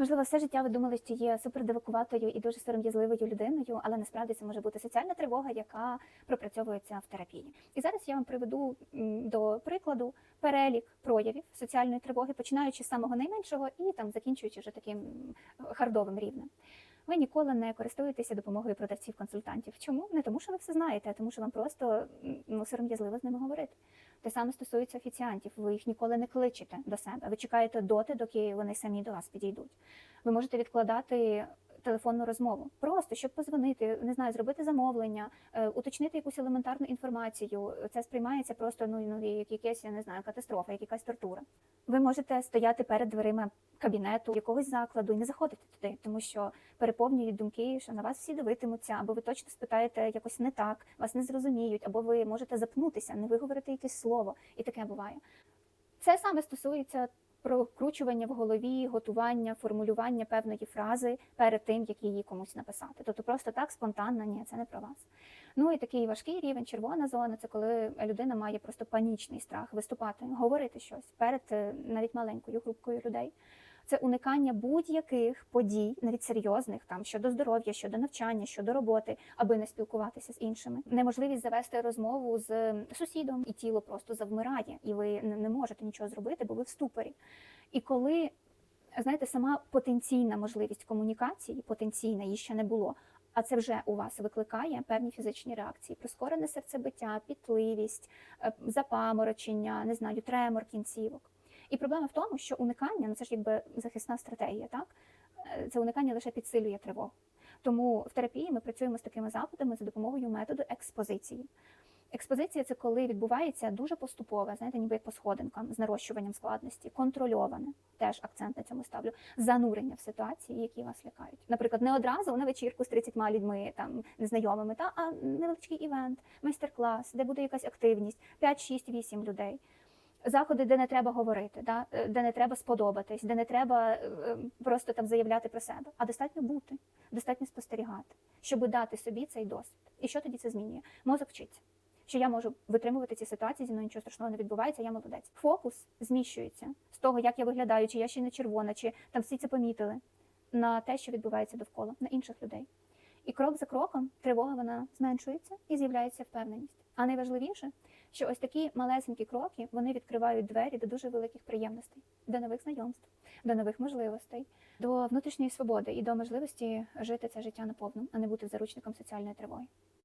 Можливо, все життя ви думали, що є супердивакуватою і дуже сором'язливою людиною, але насправді це може бути соціальна тривога, яка пропрацьовується в терапії. І зараз я вам приведу до прикладу перелік проявів соціальної тривоги, починаючи з самого найменшого і там закінчуючи вже таким хардовим рівнем. Ви ніколи не користуєтеся допомогою продавців-консультантів. Чому? Не тому, що ви все знаєте, а тому, що вам просто ну, сором'язливо з ними говорити. Те саме стосується офіціантів. Ви їх ніколи не кличете до себе. Ви чекаєте доти, доки вони самі до вас підійдуть. Ви можете відкладати телефонну розмову, просто щоб позвонити, не знаю, зробити замовлення, е, уточнити якусь елементарну інформацію. Це сприймається просто ну, ну як якась, я не знаю, катастрофа, як якась тортура. Ви можете стояти перед дверима кабінету якогось закладу і не заходити туди, тому що переповнюють думки, що на вас всі дивитимуться, або ви точно спитаєте якось не так, вас не зрозуміють, або ви можете запнутися, не виговорити якесь слово, і таке буває. Це саме стосується прокручування в голові, готування, формулювання певної фрази перед тим, як її комусь написати. Тобто просто так спонтанно, ні, це не про вас. Ну і такий важкий рівень, червона зона це коли людина має просто панічний страх виступати, говорити щось перед е, навіть маленькою групкою людей. Це уникання будь-яких подій, навіть серйозних, там щодо здоров'я, щодо навчання, щодо роботи, аби не спілкуватися з іншими. Неможливість завести розмову з сусідом, і тіло просто завмирає, і ви не можете нічого зробити, бо ви в ступорі. І коли знаєте, сама потенційна можливість комунікації, потенційна її ще не було. А це вже у вас викликає певні фізичні реакції: прискорене серцебиття, пітливість, е, запаморочення, не знаю, тремор кінцівок. І проблема в тому, що уникання ну це ж якби захисна стратегія, так Е, це уникання лише підсилює тривогу. Тому в терапії ми працюємо з такими запитами за допомогою методу експозиції. Експозиція це коли відбувається дуже поступове, знаєте, ніби як по сходинкам з нарощуванням складності, контрольоване, теж акцент на цьому ставлю, занурення в ситуації, які вас лякають. Наприклад, не одразу на вечірку з 30 людьми, там незнайомими, та а невеличкий івент, майстер-клас, де буде якась активність, 5, 6, 8 людей. Заходи, де не треба говорити, да? е, де не треба сподобатись, де не треба е, е, просто там заявляти про себе, а достатньо бути, достатньо спостерігати, щоб дати собі цей досвід. І що тоді це змінює? Мозок вчиться, що я можу витримувати ці ситуації, зі мною нічого страшного не відбувається, я молодець. Фокус зміщується з того, як я виглядаю, чи я ще не червона, чи там всі це помітили, на те, що відбувається довкола, на інших людей. І крок за кроком тривога вона зменшується і з'являється впевненість. А найважливіше, що ось такі малесенькі кроки вони відкривають двері до дуже великих приємностей, до нових знайомств, до нових можливостей, до внутрішньої свободи і до можливості жити це життя наповну, а не бути заручником соціальної тривоги.